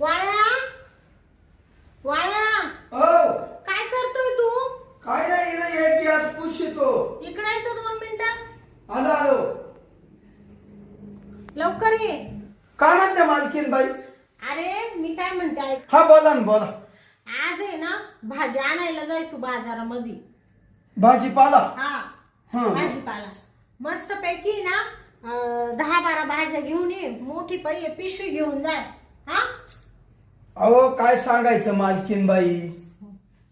वाळ्या? वाळ्या? हो. काय करतोय तू? काय नाही ना एक गॅस पुशितो. इकडे येतो दोन मिनिटं. आलो आलो. लवकर ये. काय म्हणते मालकीन बाई? अरे मी काय म्हणते ऐक. हा बोला ना बोला. आज आहे ना भाजी आणायला जाय तू बाजारामध्ये. भाजीपाला? हा. हं. भाजीपाला. मस्त पैकी भाज्या घेऊन ये. मोठी पै पिशवी घेऊन जाय. हा? अहो काय सांगायचं मालकीन बाई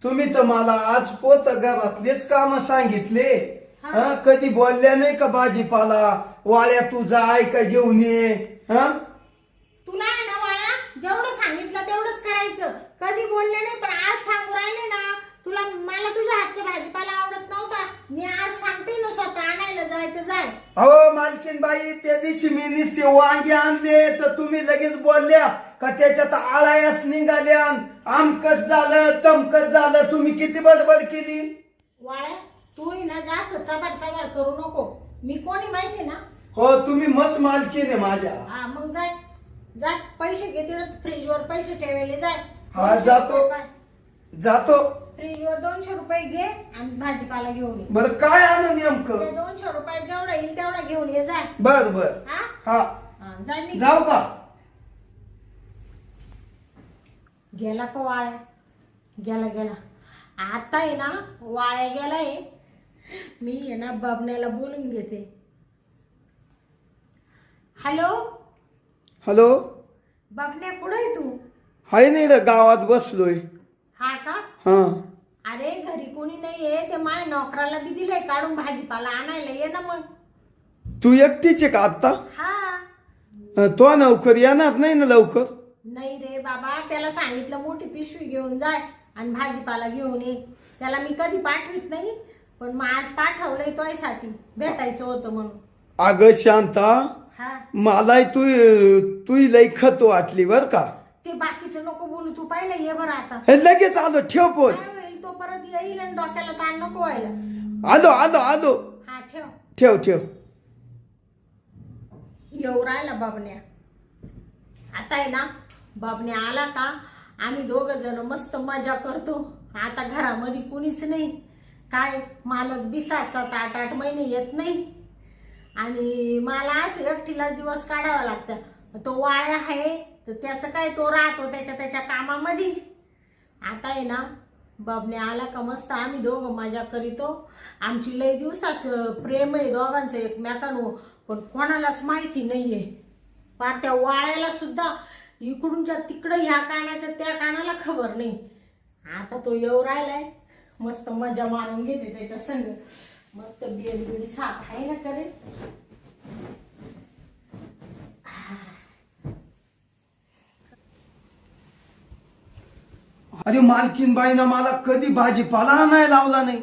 तुम्ही तर मला आज पोत घरातलेच काम सांगितले. हा. कधी बोलल्या नाही का भाजीपाला? वाळ्या तू जाय का घेऊन ये. हं? तुला आहे ना वाळा जेवढं सांगितलं तेवढंच करायचं. कधी बोलले नाही पण आज सांगू राहिले ना तुला मला तुझ्या हातचा भाजीपाला आवडत नव्हता मी आज सांगते ना स्वतः आणायला जाय तर जाय अहो मालकीन बाई त्या दिवशी मी नुसते वांगे आणले तर तुम्ही लगेच बोलल्या का त्याच्यात आळायास निघाल्या आमकच झालं तमकच झालं. तुम्ही किती बडबड केली? वाळ्या तू आहे ना जास्त चबार चबार करू नको. मी कोणी माहिती ना? हो तुम्ही मस्त मालकीन आहे माझ्या. हा मग जाय. जाय पैसे घे तिकडे फ्रीजवर पैसे ठेवले जाय. हा, जातो. जातो. फ्रीजवर दोनशे रुपये घे आणि भाजीपाला घेऊन ये. बर काय आणू ते नेमकं दोनशे रुपये जेवढा येईल तेवढा घेऊन ये जाय बर बर. हा? हा. हा, जाय निघ. जाऊ का? गेला का वाळ्या? गेला गेला. आता आहे ना वाळ्या गेलाय मी आहे ना बबण्याला बोलून घेते. हॅलो? हॅलो? बबण्या कुठं आहे तू? हाय नाही रे गावात बसलोय. हा का? हा. अरे घरी कोणी नाहीये ते माझ्या नोकराला बी दिलंय काढून भाजीपाला आणायला. ये ना मग. तू एकटीच आहे का आत्ता? हा. अं, तो नौकर येणार नाही ना लवकर? नाही रे बाबा त्याला सांगितलं मोठी पिशवी घेऊन जाय आणि भाजीपाला घेऊन ये. त्याला मी कधी पाठवित नाही पण मग आज पाठवलंय तोयसाठी. भेटायचं होतं म्हणून अगं शांता हा. मला तू तू लई खत वाटली बर का. ते बाकीचं नको बोलू तू पाहिलं ये बरं आता. हे लगेच आलो ठेव फोन. काय होईल तो परत येईल आणि डोक्याला ताण नको व्हायला. आलो आलो आलो. हा ठेव. ठेव ठेव. येऊ राहिला बाबण्या. आता आहे ना बाबण्या आला का आम्ही दोघ जण मस्त मजा करतो. आता घरामध्ये कुणीच नाही. काय मालक बी सात सात आठ आठ महिने येत नाही. आणि मला असं एकटीलाच दिवस काढावा लागतं. तो वाळ्या आहे तर त्याचं काय तो राहतो त्याच्या त्याच्या कामामध्ये. आता आहे ना बाबने आला का मस्त आम्ही दोघं मजा करीतो. आमची लय दिवसाचं प्रेम आहे दोघांचं एकमेकांवर पण कोणालाच माहिती नाहीये. पार त्या वाळ्याला सुद्धा इकडूनच्या तिकडं ह्या कानाच्या त्या कानाला खबर नाही. आता तो येऊ राहिलाय. मस्त मजा मारून घेते त्याच्या संग. मस्त बिडी बिडी साफ आहे ना करे अरे मालकीन बाईनं मला कधी भाजीपाला नाही लावला नाही.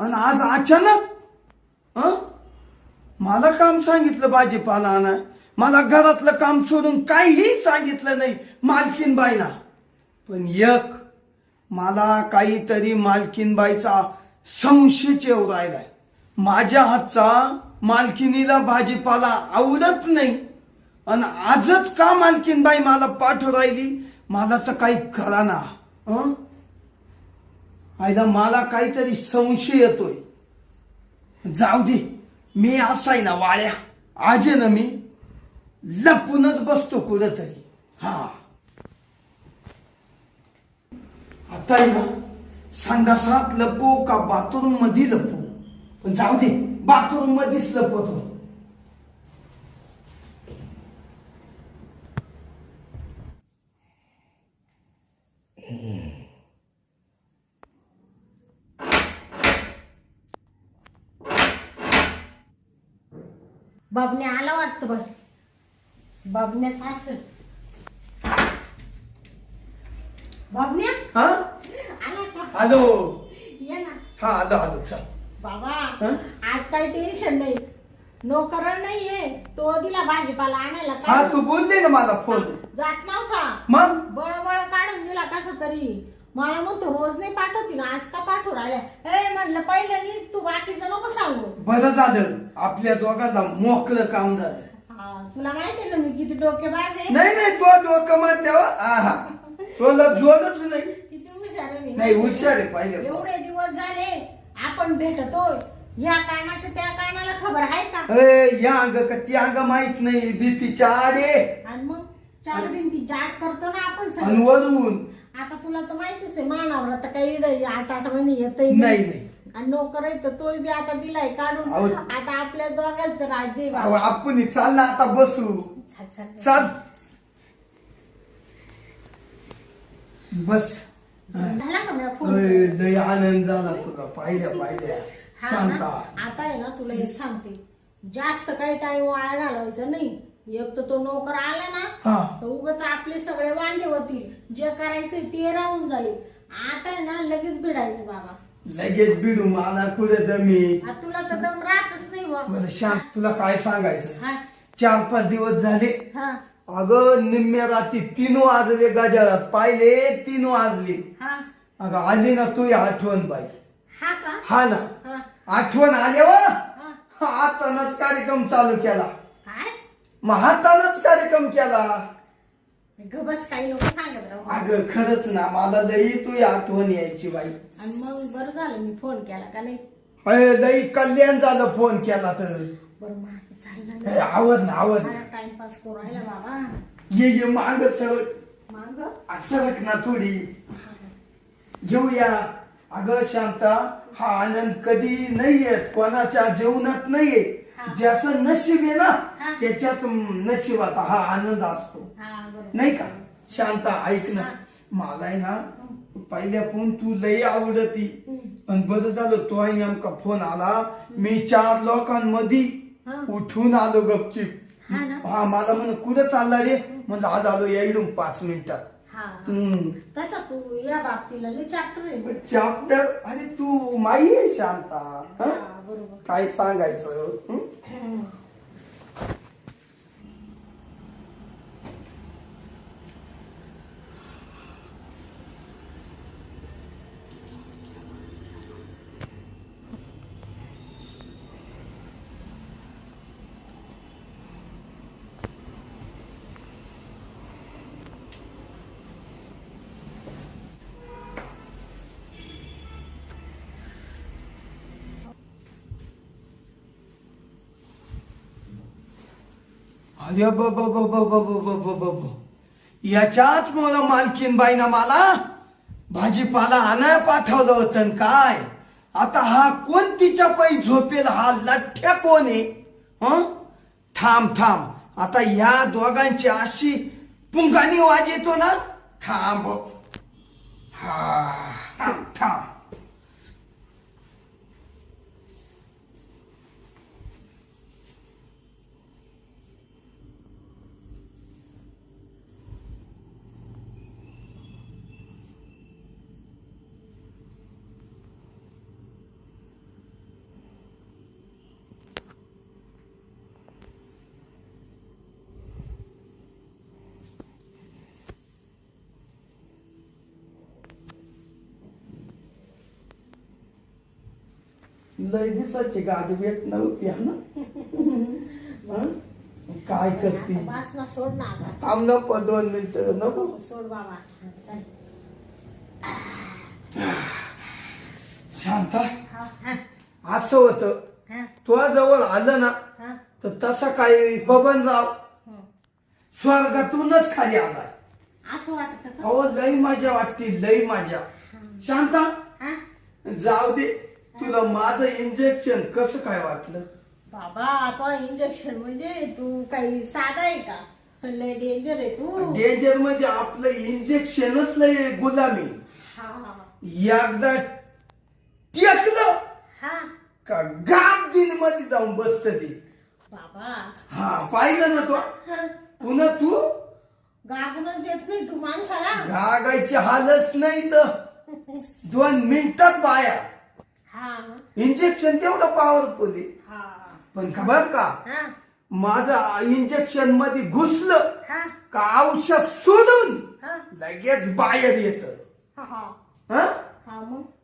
आणि आज अचानक मला काम सांगितलं भाजीपाला आणाय. मला घरातलं काम सोडून काहीही सांगितलं नाही मालकीन बाईला पण एक मला काहीतरी मालकीन बाईचा संशयच येऊ राहिलाय माझ्या हातचा मालकिनीला भाजीपाला आवडत नाही. आणि आजच का मालकीन बाई मला पाठव राहिली? मला तर काही कळा ना आईला मला काहीतरी संशय येतोय. जाऊ दे मी असाय ना वाळ्या आजे ना मी. लपूनच बसतो कुठंतरी. हा. आता आहे ना संडासात लपो का बाथरूममध्ये लपो? पण जाऊ दे बाथरूम मध्येच लपतो. बाबण्या आला वाटतं बाई बाबण्याच असेल बाबण्या हा? आला का? आलो. ये ना. हा आलो आलो चल. बाबा हं? आज काही टेन्शन नाही. नोकर नाहीये. तो दिला भाजीपाला आणायला हा काय तू बोलली ना मला फोन. जात नव्हता. मग? बळ बळ काढून दिला कसा तरी. मला म्हणतो रोज नाही पाठवती ना आज का पाठवू राहिल्या? अरे म्हणलं पहिलं नी तू बाकीचं नको सांगू. बरं झालं. आपल्या दोघांना मोकळं काम झालं. हा, तुला माहिती आहे ना मी किती डोकेबाज आहे? नाही नाही तो डोकं म्हटल्यावर आहा. तुला जोरच नाही. किती हुशार आहे मी. नाही हुशार आहे पाहिजे एवढे दिवस झाले आपण भेटतोय. या कामाच्या त्या कामाला खबर आहे का? ए, या अंग का ती अंग माहीत नाही भीतीच्या आडे आणि मग चार भिंती जाट करतो ना आपण आणि सगळे वरून आता तुला तर माहितीच आहे मानावर आता काही इड आठ आठ महिने येत नाही. नाही आणि नोकर आहे तर तोही बी आता दिलाय काढून. अहो. आता आपल्या दोघांचं अहो, बाबा. आपण चाल ना आता बसू. चल, बस. झाला का फोन? लय आनंद झाला तुला. पाहिल्या पाहिल्या. हा शांता? आता आहे ना तुला एक सांगते. जास्त काही टाइम वाया घालवायचा नाही. एक तर तो नोकर आला ना तर उगाच आपले सगळे वांदे होतील. जे करायचंय ते राहून जाईल. आता आहे ना लगेच भिडायचं बाबा. लगेच बिडू मला कुठे दमी आता तुला तर दम राहतच नाही बा बरं शांत तुला काय सांगायचं? हा. चार पाच दिवस झाले. हा. अगं निम्म्या रात्री तीन वाजले गजारात पाहिले तीन वाजले. हा. अगं आली ना तू आठवण बाई. हा का? हा ना. हा. आठवण आल्यावर? हा. हातानच कार्यक्रम चालू केला. काय मग हातानच कार्यक्रम केला. गबस काही लोक सांगत राहू. अगं खरंच ना मला लई तू आठवण यायची बाई. आणि मग बरं झालं मी फोन केला का नाही? अय लई कल्याण झालं फोन केला तर. बरं मागे ए, आवड ना आवड ना. टाइमपास करू राहिला बाबा. ये ये माग सरक माग? सरक ना थोडी. घेऊया अगं शांता हा आनंद कधी नाही येत कोणाच्या जीवनात नाहीये हा. ज्याचं नशीब आहे ना. त्याच्यात नशिबात हा आनंद असतो. हा नाही का? शांता ऐक ना. मला आहे ना पहिल्या फोन तू लई आवडती. आणि बरं झालं तो आहे नेमका फोन आला. मी चार लोकांमध्ये. उठून आलो गपचिप. हा मला म्हण कुठं चालला रे? म्हणलं आज आलो येईल पाच मिनिटात. हम्म तसा तू? या बाबतीला चॅप्टर. चॅप्टर अरे तू माई आहे शांता. हं? हा, Hmm. अरे ब ब ब ब ब ब ब ब ब. याच्यात मला मालकीन बाईना मला भाजीपाला आणाय पाठवलं होतं काय? आता हा कोण तिच्या पायी झोपेल हा लठ्ठ्या कोण आहे? हं? थांब थांब. आता ह्या दोघांची अशी पुंगानी वाज येतो ना? थांब. हा. थांब थांब. लय दिसाची गाडी भेट नव्हती हा ना। हं? काय करते? ना सोड ना आता। थांब नको दोन मिनिटं नको. सोड बाबा. चल. शांता हा, हा, असं होतं. हा, तुझ्या जवळ आलं ना हा. तर तसं काही बबनराव हं. स्वर्गातूनच खाली आलाय. असं वाटत का? अहो लई मजा वाटते लई मजा. शांता हा? जाऊ दे. तुला माझं इंजेक्शन कसं काय वाटलं? बाबा तो इंजेक्शन म्हणजे तू काही साधा आहे का? लय डेंजर आहे तू. डेंजर म्हणजे आपलं इंजेक्शनच लय गुलामी. हा एकदा टेकलं हा. का गाप दिनमध्ये जाऊन बसत ते बाबा. हा पाहिलं ना तो. पुन्हा तू? गागूनच देत नाही तू माणसाला. गागायची हालच नाही तर. दोन मिनिटात बाया. इंजेक्शन तेवढं पॉवरफुल आहे. पण खबर का? माझं इंजेक्शनमध्ये घुसलं का औषध सोडून लगेच बाहेर येत.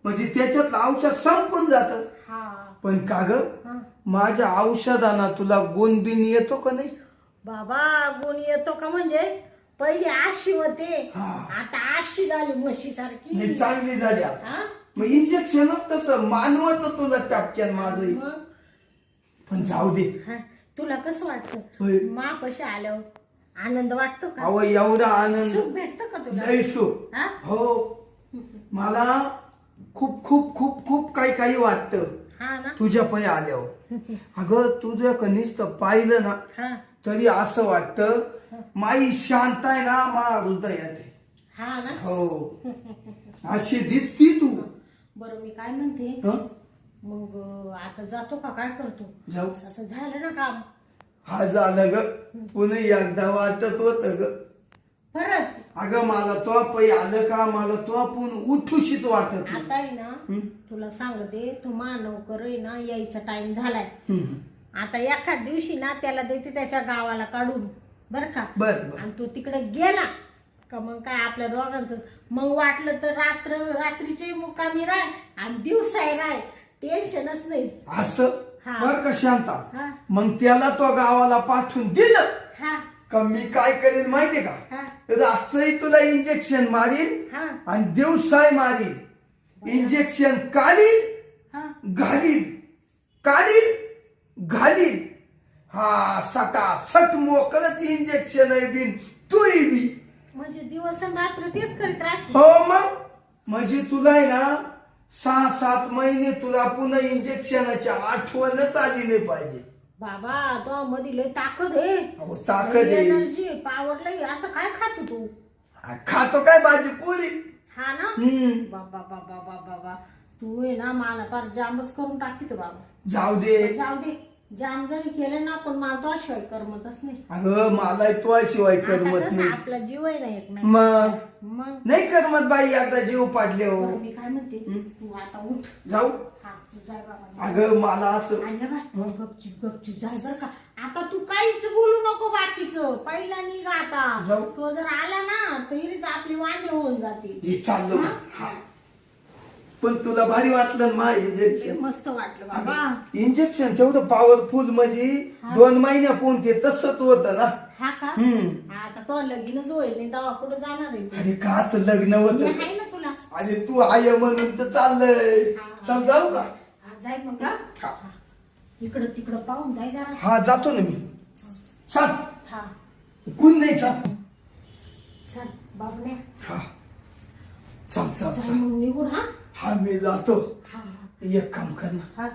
म्हणजे त्याच्यातलं औषध संपून जात. पण का ग? माझ्या औषधाना तुला गुणबिन येतो का नाही? बाबा गुण येतो का म्हणजे? पहिली आशी होते. आता आशी झाली म्हशी सारखी चांगली झाली आता. हा? मग इंजेक्शनच तसं मानवत तुला टपक्यान माझं मग? पण जाऊ दे. हा, तुला कसं होय. वाटतं मापाशी आल्यावर आनंद वाटतो का? अव एवढा आनंद. सुख भेटतं का तुला? लय सुख. हा? हो. मला खूप खूप खूप खूप काही काही वाटतं. हा ना? तुझ्या पायी आल्यावर. अगं तुझ्या कनिष्ठ पाहिलं ना हा. तरी असं वाटतं माई शांत आहे ना मा हृदयात आहे. हा ना? हो. अशी दिसती तू. बरं मी काय म्हणते? हं? मग आता जातो का? काय करतो? जाऊ. आता झालं ना काम. हा झालं ग. पुन्हा एकदा वाटत होत ग. परत? अगं मला तो पै आलं का? मला तो पुन्हा उठूशीच वाटत नाही. आता आहे ना? तुला सांगते तू मा नौकर आहे ना यायचा टाइम झालाय. आता एखाद दिवशी ना त्याला देते त्याच्या गावाला काढून. बर का? बर बर. आणि तो तिकडे गेला. का मग काय आपल्या दोघांच मग वाटलं तर रात्र रात्रीचे मुक्कामी राय आणि दिवसाही राय. टेन्शनच नाही. असं? हा. बर का शांता? मग त्याला तो गावाला पाठवून दिलं. हा. का मी काय करेन माहितीये का? हा. रातचंही तुला इंजेक्शन मारीन हा. आणि दिवसाय मारीन. इंजेक्शन काढील हा. घालील काढील घालील हा सटा सट मोकळत इंजेक्शन आहे बिन. तू बी म्हणजे दिवस आणि रात्र तेच करीत राहशील. हो मग? म्हणजे तुला आहे ना सहा सात महिने तुला पुन्हा इंजेक्शनाची आठवणच आली नाही पाहिजे. बाबा तो मध्ये लय ताकद आहे. अहो, ताकद आहे. एनर्जी पावर लय असं काय खातो तू? हा, खातो काय भाजी पोळी? हा ना? हम्म. बाबा बाबा बाबा बाबा. तू आहे ना मला फार जामच करून टाकीतो बाबा. जाऊ दे. जाऊ दे. जाम जरी केलं ना पण मला तो शिवाय करमतच नाही. अगं मला तो शिवाय आता करमत कसं नाही. आपला जीव आहे ना एक नाही मग? मग? नाही करमत बाई एकदा जीव पाडले हो. बरं, मी काय म्हणते? तू आता उठ. जाऊ. हा तू जाय बाबा. अगं मला असं आणि गपचूप गपचूप जाय बर का. आता तू काहीच बोलू नको बाकीचं. पहिला निघ आता. जाऊ. तो जर आला ना तरीच आपली वांदे होऊन जातील. हे? चाललो हा? पण तुला भारी वाटलं ना मा इंजेक्शन मस्त वाटलं बाबा. इंजेक्शन तेवढं पॉवरफुल म्हणजे दोन महिन्यापून ते तसंच होतं ना. हा का? हम्म. आता तो लगीनच होईल नाही तेव्हा कुठं जाणार आहे तू? अरे काच लग्न होत. ना तुला. अरे तू आय म्हणून तर चाललंय. चल जाऊ का? हा, जाय मग हा? हा. इकडं तिकडं पाहून जाय जरा. हा जातो ना मी. चल. हा. कोण नाही चल. चल बाबण्या हा. चल चल चल चल. मग निघून हा. हा मी जातो एक काम कर ना.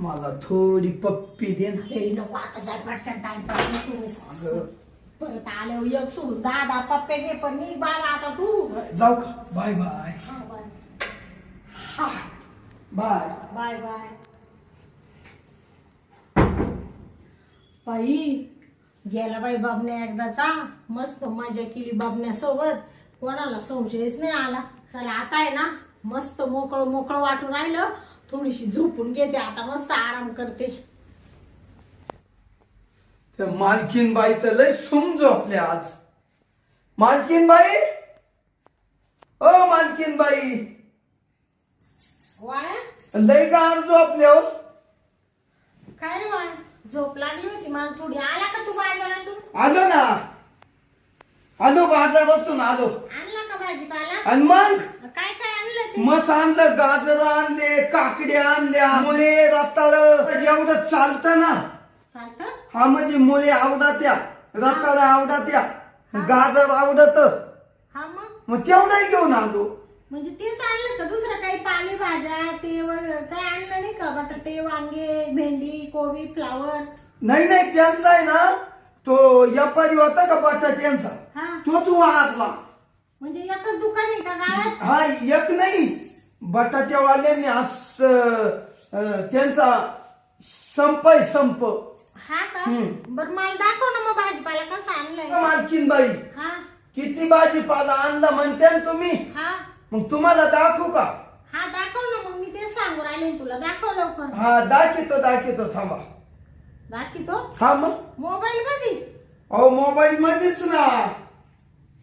मला थोडी पप्पी दे ना. हे नको आता जाय पटकन टाइम अगं, परत आल्यावर एक सोडून. दहा पप्पे घे पण निघ बाबा आता तू. जाऊ का? बाय बाय हा बाय बाय बाय बाय बाई गेला बाई बाबण्या एकदाचा. मस्त मजा केली बाबण्यासोबत. कोणाला संशयच नाही आला. चला आता आहे ना. मस्त मोकळं मोकळं वाटून राहिलं. थोडीशी झोपून घेते. आता मस्त आराम करते. त्या मालकीन बाईचं लय सुम झोपले आज. मालकीन बाई ओ मालकीन बाई वाळ्या? लय गार झोपले हो. काय रे वाळ्या? झोप लागली होती. मला थोडी आला का तू बाजारातून? आलो ना. आलो बाजारातून आलो. आणला का भाजीपाला? आणि मग? काय काय आणलं ते? आणलं गाजर आणले काकड्या आणल्या मुले रताळ. जेवढं चालतं ना? चालतं? हा म्हणजे मुले आवडत्या रताळ आवडत्या गाजर आवडत. हा मग? मग तेवढाही घेऊन आलो. म्हणजे तेच आणलं का? दुसरं काही पालेभाज्या ते वगैरे काय आणलं नाही का? बटाटे वांगे भेंडी कोबी फ्लावर? नाही नाही त्यांचा आहे ना तो व्यापारी होता का बटाट्यांचा हा. तोच वाहरला म्हणजे एकच दुकान आहे का गावात? हा एक नाही. बटाट्यावाल्यांनी आज अं, त्यांचा संप आहे संप. हा का? हम्म. बर मला दाखव ना मग भाजीपाला कसा आणलाय. मालकीन बाई. हा. किती भाजीपाला आणला म्हणते ना तुम्ही? हा. मग तुम्हाला दाखवू का? हा दाखव ना मग मी तेच सांगू राहिले तुला. दाखव लवकर. हा दाखवतो दाखवतो थांबा. दाखवतो हा मग? मोबाईल मध्ये अहो मोबाईल मध्येच ना.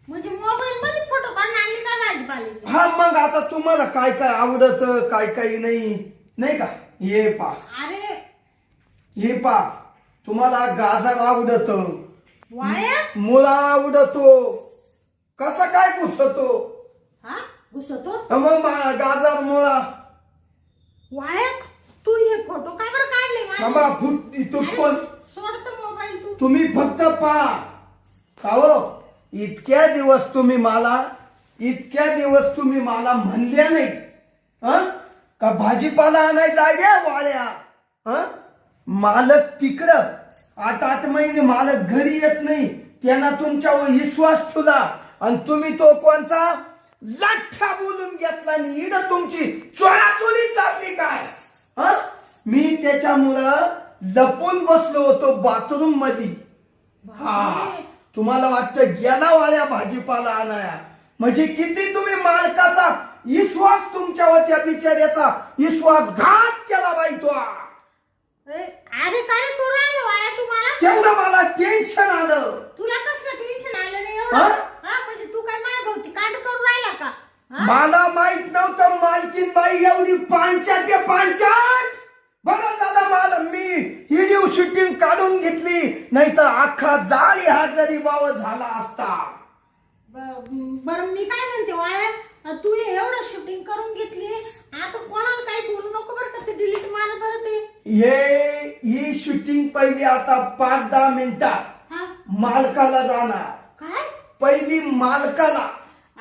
म्हणजे मोबाईल मध्ये फोटो काढून आणले काय भाजीपाल्याचे? हा मग आता तुम्हाला काय काय आवडत काय काय नाही. नाही का? हे पा. अरे हे पा. तुम्हाला गाजर आवडत. वाळ्या? मुळा उडतो कसा काय घुसतो? हा? घुसतो? मग मा- गाजर मुळा. वाळ्या? तू हे फोटो का बरं काढले माझे? थांबा फुट इथून अरे, पण सोड तर मोबाईल तू. तुम्ही फक्त पहा. का हो? इतक्या दिवस तुम्ही मला इतक्या दिवस तुम्ही मला म्हणल्या नाही हं? का भाजीपाला आणाय जाग्या वाळ्या हं? मालक तिकडं. आठ आठ महिने मालक घरी येत नाही. त्यांना तुमच्यावर विश्वास ठेवला. आणि तुम्ही तो कोणचा? लाठ्या बोलून घेतला आणि इड तुमची चोराचोरी चालली काय? हं? मी त्याच्यामुळं लपून बसलो होतो बाथरूममध्ये हा. तुम्हाला वाटतं गेला वाल्या भाजीपाला आणाया म्हणजे किती तुम्ही मालकाचा विश्वास तुमच्यावर त्या बिचाऱ्याचा. विश्वासघात केला बाई तो. अरे काय करू तुम्हाला? तेवढं मला टेन्शन आलं. तुला कसलं टेन्शन आलं नाही हा? एवढं हा म्हणजे तू काय माझ्या भोवती कांड करू राहिला का हा? मला माहीत नव्हतं मालकीन बाई एवढी पांचाट आहे, पांचाट बरं झालं मला मी व्हिडिओ शूटिंग काढून घेतली नाही तर अख्खा जाळी हा गरीबावर झाला असता. बरं मी काय म्हणते वाळ्या तू एवढं शूटिंग करून घेतली आता कोणाला काही बोलू नको बरं का ते डिलीट मार बरं ते. हे ही शूटिंग पहिली आता पाच दहा मिनिटात हा? मालकाला जाणार. काय? पहिली मालकाला.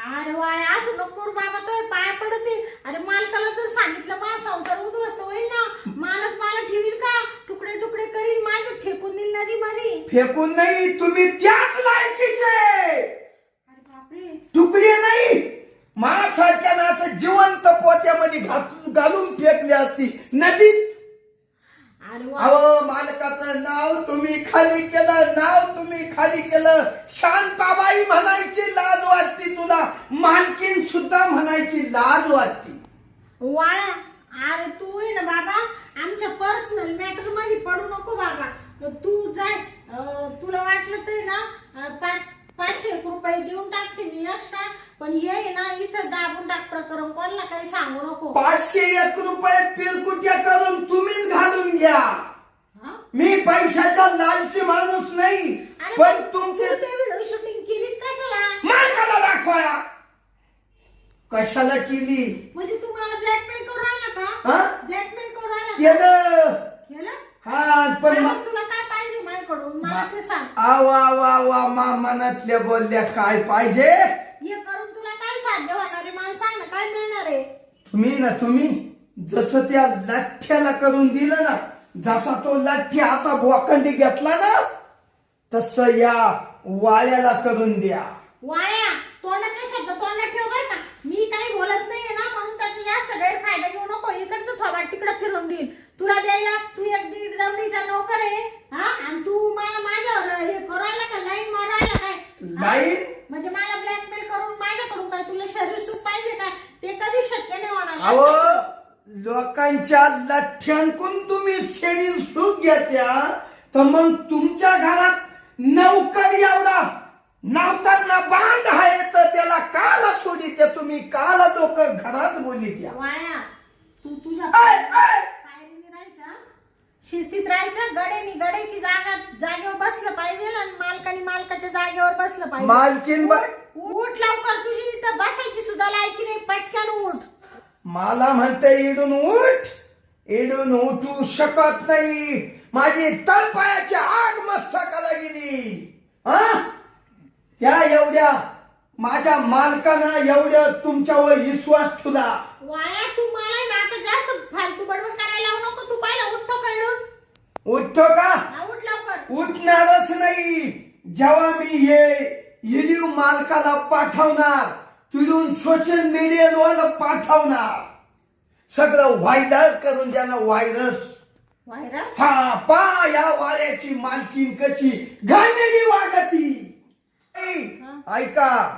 अरे वाळ्या असं नको करू बाबा तो पाय पडते अरे मालकाला जर सांगितलं मा संसार उद्ध्वस्त होईल ना? मालक मला ठेवील का? तुकडे तुकडे करील माझे फेकून देईल नदी मध्ये फेकून नाही तुम्ही त्याच लायकीचे. अरे बापरे. तुकडे नाही. माझ्यासारख्यानं असं जिवंत पोत्यामध्ये घालून फेकली असती नदीत अहो मालकाचं नाव तुम्ही खाली केलं नाव तुम्ही खाली केलं. शांताबाई म्हणायची लाज वाटती तुला. मालकीन सुद्धा म्हणायची लाज वाटती. वाळा अरे तू आहे ना बाबा. आमच्या पर्सनल मॅटरमध्ये पडू नको बाबा. तू जाय. अं, तुला वाटलं तर ना अं, पाच पाचशे एक रुपये देऊन टाकते मी एक्स्ट्रा पण हे आहे ना इथं दाबून टाक प्रकरण. कोणाला काही सांगू नको. पाचशे एक रुपये पिरकुट्या करून तुम्हीच घालून घ्या. हा? मी पैशाचा लालची माणूस नाही अरे पण तुमचे ते व्हिडिओ शूटिंग केलीस कशाला? मालकाला दाखवाया. कशाला केली? म्हणजे तू मला ब्लॅकमेल करू राहिला का? ब्लॅकमेल करू राहिला? केलं केलं हा पण बरं, मा- मग तुला काय पाहिजे माझ्याकडून मला ते सांग आवा वा वा मा मनातल्या बोलल्या काय पाहिजे? हे करून तुला काय साध्य होणार आहे? मला सांग ना काय मिळणार आहे? तुम्ही ना तुम्ही जसं त्या लाठ्याला करून दिलं ना जसा तो लाठ्या असा बोखंडी घेतला ना तसं या वाळ्याला करून द्या. वाया तोंडातले शब्द तोंडात ठेव बरं का. मी काही बोलत नाहीये ना म्हणून त्याचा जास्त गैरफायदा घेऊ नको. इकडचं थोबाड तिकडे फिरून देईल. तुला द्यायला? तू एक दीड दमडीचा नोकर आहे हा? आणि तू मला माझ्यावर हे करायला का? लाईन मारायला काय? लाईन? म्हणजे मला ब्लॅकमेल करून माझ्याकडून काय? तुला शरीर सुख पाहिजे काय ते कधी शक्य नाही होणार. लोकांच्या लठ्यांकून तुम्ही शरीर सुख घेत्या तर मग तुमच्या घरात नौकर एवढा नवताना बांध आहे तर त्याला काला सोडी त्या तुम्ही काला लोक घरात बोली द्या. वाया तू तुझ्या. शिस्तीत राहायचं गडेनी गडेची जागा जागेवर बसलं पाहिजे आणि मालकानी मालकाच्या जागेवर बसलं पाहिजे. मालकीन ब- उठ उठ लवकर तुझी इथं बसायची सुद्धा लायकी नाही पटकन उठ. मला म्हणते इडून उठ इडून उठू शकत नाही. माझी तळपायाची आग मस्तकाला गेली. हा? त्या एवढ्या माझ्या मालकानं एवढं तुमच्यावर विश्वास ठेवला. वाया तू मला ना आता जास्त फालतू बडबड करायला लावू नको तू पाहिला इडून उठतो का? उठ लवकर. उठणारच नाही. जेव्हा मी हे व्हिडिओ मालकाला पाठवणार तिथून सोशल मीडियावर पाठवणार. सगळं व्हायरल करून त्यांना व्हायरस. व्हायरस? हा पा या वाऱ्याची मालकीन कशी घाणेरी वागती. ऐका.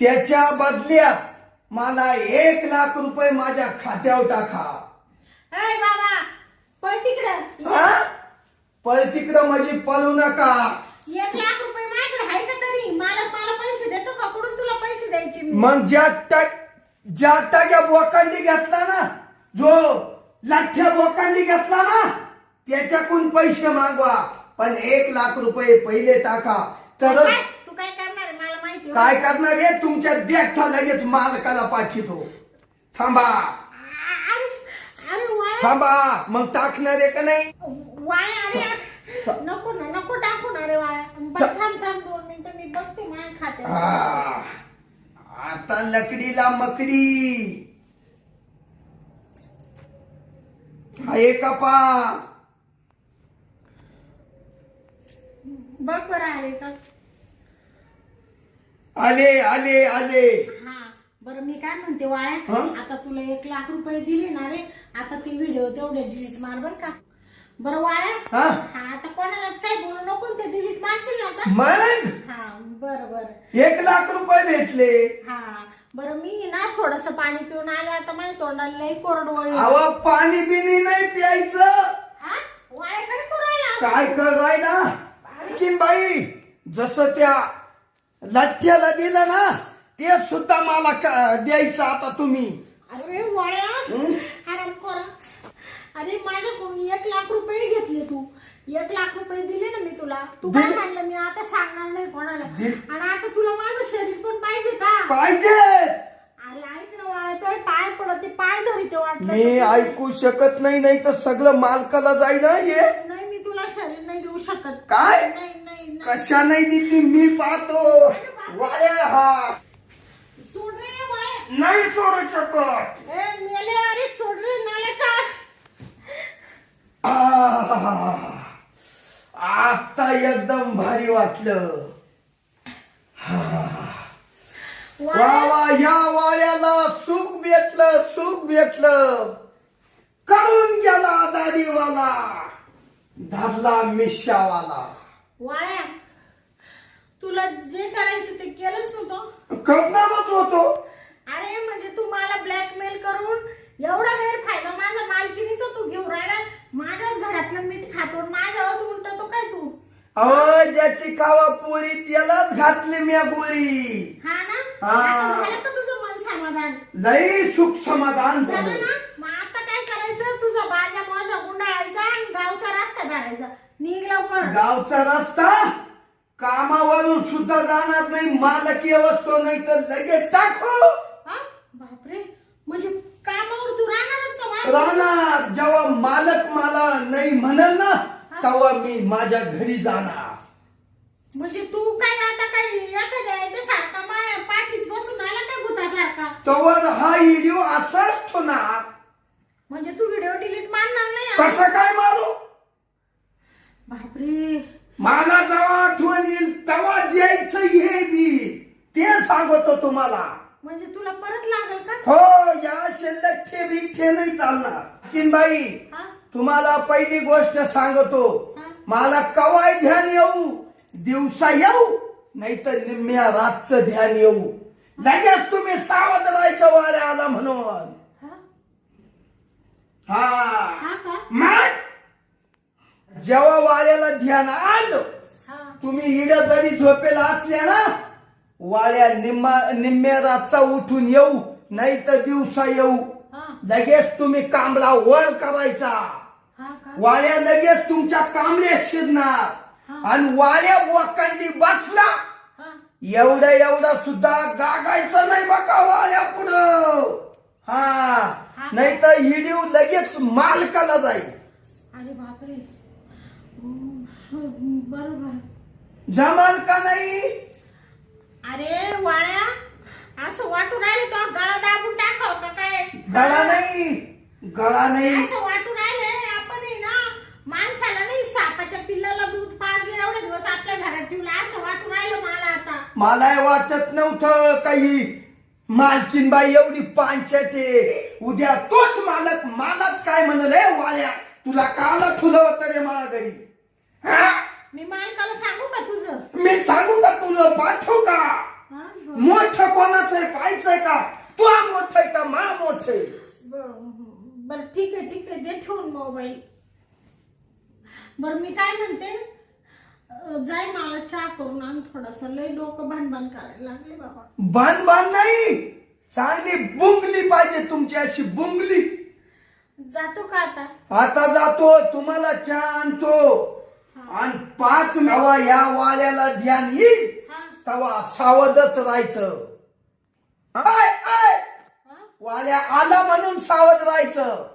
त्याच्या बदल्यात मला एक लाख रुपये माझ्या खात्यावर टाका. बाबा पळ तिकडं. हा? पळ तिकडं म्हणजे पळू नका. एक लाख रुपये माझ्याकडे आहे का तरी? मालक मला पैसे देतो का? कुठून तुला पैसे द्यायचे मी? मग ज्या टाक ज्या टाक्या बोकांडी घेतला ना जो लाठ्या बोकांडी घेतला ना त्याच्याकडून पैसे मागवा. पण एक लाख रुपये पहिले टाका. तरच काय? तू काय करणार आहे? मला माहिती काय करणार आहे? तुमच्या देखता लगेच मालकाला पाठवतो थांबा. अरे अरे थांबा मग टाकणार आहे का नाही? वाया अरे नको ना नको टाकू ना रे वाया. बरं, थांब थांब दोन मिनिटं मी बघते माझ्या खात्यात. आ, आता लकडीला मकडी. आहे का पा बघ बरं आले का? आले आले आले. हा बरं मी काय म्हणते वाया हं? आता तुला एक लाख रुपये दिले ना रे आता ते व्हिडिओ तेवढे डिलीट मार बर का. बरं वाया? हा. हा आता कोणालाच काय बोलू नको ते डिलीट मारशील ना आता. मग हा बरं बरं. एक लाख रुपये भेटले. हा बरं मी ना थोडस पाणी पिऊन आले आता माझ्या तोंडाला लई कोरडवळी अव पाणी बिनी नाही प्यायचं. हा वाया काय करू राहिला? काय आणखीन बाई जसं त्या लठ्ठ्याला दिलं ना ते सुद्धा मला क- द्यायचं आता तुम्ही. अरे वाया? हं? माझ्याकडून एक लाख रुपये घेतले तू. एक लाख रुपये दिले ना मी तुला. तू काय दिले. म्हणलं मी आता सांगणार नाही कोणाला. दिले. आणि आता तुला माझं शरीर पण पाहिजे का? पाहिजे! अरे ऐक ना तो पाय पडत ते पाय धरी ते वाटलं मी तर- ऐकू शकत नाही नाही तर सगळं मालकाला जाईल हं हे? नाही मी तुला शरीर नाही देऊ शकत. काय? नाही नाही नाही. कशा नाही दिली मी पाहतो. वाया हा. सोड रे नाही सोडू शकत. ए मेले अरे सोड रे नाले का आह, आता एकदम भारी वाटलं. वा वा या वाऱ्याला सुख भेटलं सुख भेटलं. करून गेला दाढीवाला धरला मिशावाला वाळ्या तुला जे करायचं ते केलंच नव्हतं. करणारच होतो. अरे म्हणजे तू मला ब्लॅकमेल करून एवढा गैरफायदा माझ्या मालकिनीचा तू घेऊन राहिला? माझ्याच घरातलं मीठ खातो माझ्यावरच उलटतो काय तू? अहो ज्याची कावा पोळी त्यालाच घातली म्या गोळी. हा ना? हा. आता झालं का तुझं मन समाधान? लई सुख समाधान झालं झालं. ना? मग आता काय करायचं? तुझा बाजा माझा गुंडाळायचा आणि गावचा रस्ता धरायचा निघ लवकर. गावचा रस्ता? कामावरून सुद्धा जाणार नाही मालकी अवस्थो नाही तर लगेच टाकू हा? बापरे. म्हणजे कामावर तू राहणारच का माझ्या? राहणार. जेव्हा मालक मला नाही म्हणल ना तेव्हा मी माझ्या घरी जाणार. म्हणजे तू काय आता काय एखाद्या याच्यासारखा माया पाठीच बसून आला काय भूतासारखा तेव्हा हा व्हिडिओ असाच होणार म्हणजे तू व्हिडिओ डिलीट मारणार नाही आता? कसं काय मारू? बापरे. मला जेव्हा आठवण येईल तेव्हा द्यायचं हे बी ते सांगतो तुम्हाला म्हणजे तुला परत लागल का हो या शिल्लक ठे बिठे नाही चालणार. तीन बाई हा? तुम्हाला पहिली गोष्ट सांगतो. मला कवाय ध्यान येऊ दिवसा येऊ नाही तर निम्म्या रातचं ध्यान येऊ. लगेच तुम्ही सावध राहायचं वाऱ्या आला म्हणून. हा? मग जेव्हा वाऱ्याला ध्यान आलं तुम्ही इड जरी झोपेला असल्या ना वाऱ्या निम्मा निम्म्या रातचा उठून येऊ. नाही तर दिवसा येऊ. लगेच तुम्ही कांबला वर करायचा. वाळ्या लगेच तुमच्या कांबले शिरणार. आणि वाळ्या बोकांनी बसला. एवढं एवढं सुद्धा गागायचं नाही बघा वाळ्या पुढं. हा. हा. नाही तर हिडीव लगेच मालकाला जाईल. अरे बापरे. हम्म, बरोबर. जमाल का नाही? अरे वाळ्या असं वाटून राहिलं तो गळा दाबून टाकाव का काय? गळा नाही. गळा नाही. असं वाटून राहिलंय आपण आहे ना माणसाला नाही सापाच्या पिल्लाला दूध पाजलं एवढे दिवस आपल्या घरात ठेवलं. असं वाटून राहिलं मला आता. मला वाटत नव्हतं काही. मालकीन बाई एवढी पांचायत आहे उद्या तोच मालक मलाच काय म्हणल "ए वाल्या तुला काल तुला होतं रे मला घरी. हा? मी मालकाला सांगू का तुझं? मी सांगू का तुला पाठवू का? हा? मोठं कोणाचं आहे पाहायचंय का? तू मोठ आहे का? मा मोठ आहे? बरं ठीक आहे ठीक आहे. दे ठेवून मोबाईल बरं मी काय म्हणते? जाय मला चहा करून आण थोडासा. लय डोकं भांडण करायला लागले बाबा. बांध नाही. चांगली बुंगली पाहिजे तुमची अशी बुंगली. जातो का आता? आता जातो. तुम्हाला चहा आणतो. आणि पाच मेवा या वाल्याला ध्यान येईल. तेव्हा सावधच राहायचं. आय आय हा? वाल्या आला म्हणून सावध राहायचं.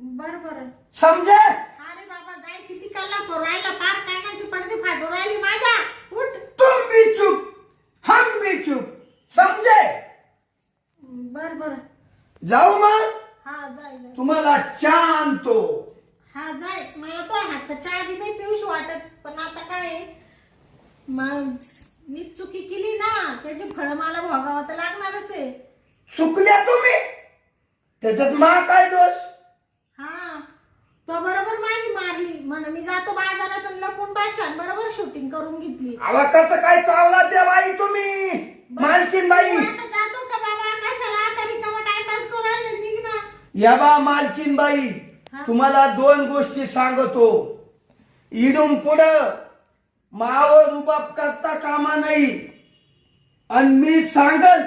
बर बर. समजे? अरे बाबा जाय किती कल्ला राहिला पार कानाची पडदे फाटू राहिली माझ्या. उठ. तुम भी चुप हम भी चुप. समजे? बर बर. जाऊ मग. हा जाय जाय. तुम्हाला चहा आणतो. हा जाय. मला तो हातचा चहा बी नाही पिऊशी वाटत पण आता काय आहे? मग मी चुकी केली ना त्याची फळं मला भोगावं तर लागणारच आहे. चुकल्या तुम्ही? त्याच्यात मा काय दोष? हा तो बरोबर माझी मारली. म्हणून मी जातो बाजारात आणि लपून बसला आणि बरोबर शूटिंग करून घेतली. आवाकाचं काय चावला त्या बाई तुम्ही? मालकीन बाई. आता जातो का बाबा? कशाला आता रिकामा टाइमपास करू राहिले? निघ ना. या बा मालकीन बाई. तुम्हाला दोन गोष्टी सांगतो. इडून पुढं मावर रुबाब करता कामा नाही. आणि मी सांगल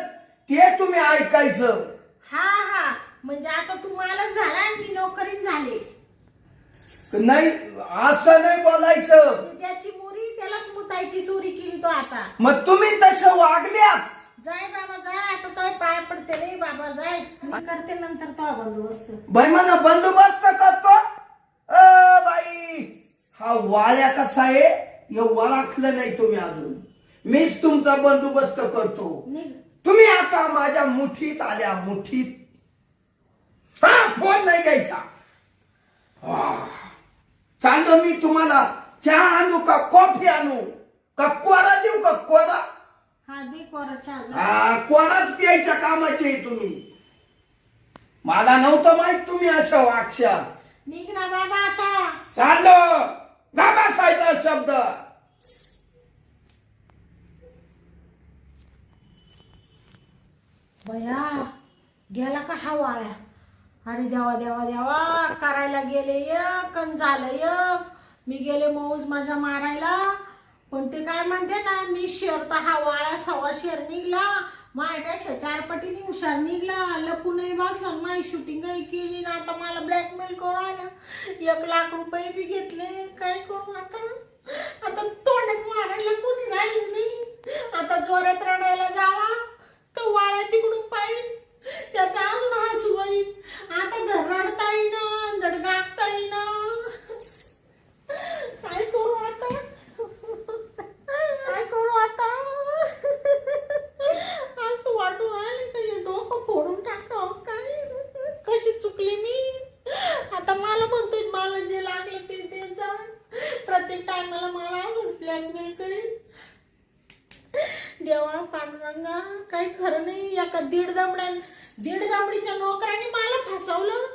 ते तुम्ही ऐकायचं. हा हा. म्हणजे आता तू मालक झाला आणि मी नोकरीन झाले. नाही असं नाही बोलायचं. म्हणजे ज्याची मुरी त्यालाच मुतायची चोरी केली तो आता. मग तुम्ही तसं वागल्याच जाय बाबा जाय. आता तो पाय पडते. रे बाबा जाय. मी करते नंतर तो बंदोबस्त. बाई म्हणा बंदोबस्त करतो. अ बाई हा वाळ्या कसा आहे? हे वळखलं नाही तुम्ही अजून. मीच तुमचा बंदोबस्त करतो. तुम्ही आता माझ्या मुठीत आल्या मुठीत. हा फोन नाही घ्यायचा. चाललो मी तुम्हाला चहा आणू का कॉफी आणू? का कोरा देऊ का कोरा? हा कोराच प्यायच्या कामाचे तुम्ही. मला नव्हतं माहीत तुम्ही असं वागशा निघ ना बाबा आता. चाललो गाबासायचा शब्द. बया गेला का हा वाळ्या? अरे देवा देवा देवा करायला गेले एक कन झालं एक. मी गेले मौज माझ्या मारायला. पण ते काय म्हणते ना मी शेर तर हा वाळा सव्वा शेर निघला. माझ्यापेक्षा चार पटीने हुशार निघला. लपूनही बसला. आणि माझी शूटिंगही केली ना. आता मला ब्लॅकमेल करायला एक लाख रुपये बी घेतले. काय करू आता? आता तोंडात मारायला कोणी राहील नाही आता जोरात रडायला जावा. तो वाळ्या तिकडून पाहिजे त्याचा अजून हसू होईल आता घर रडता येईना. धड येईना. काय करू आता काय करू आता असं वाटून राहिले का हे डोकं फोडून टाकावं हो, काय? कशी चुकली मी? आता मला म्हणतोय मला जे लागलं ते ते जा. प्रत्येक टायमाला मला असं ब्लॅकमेल करेल देवा पांडुरंगा काही खरं नाही. एका दीड दमड्या दीड दमडीच्या नोकराने मला फसवलं.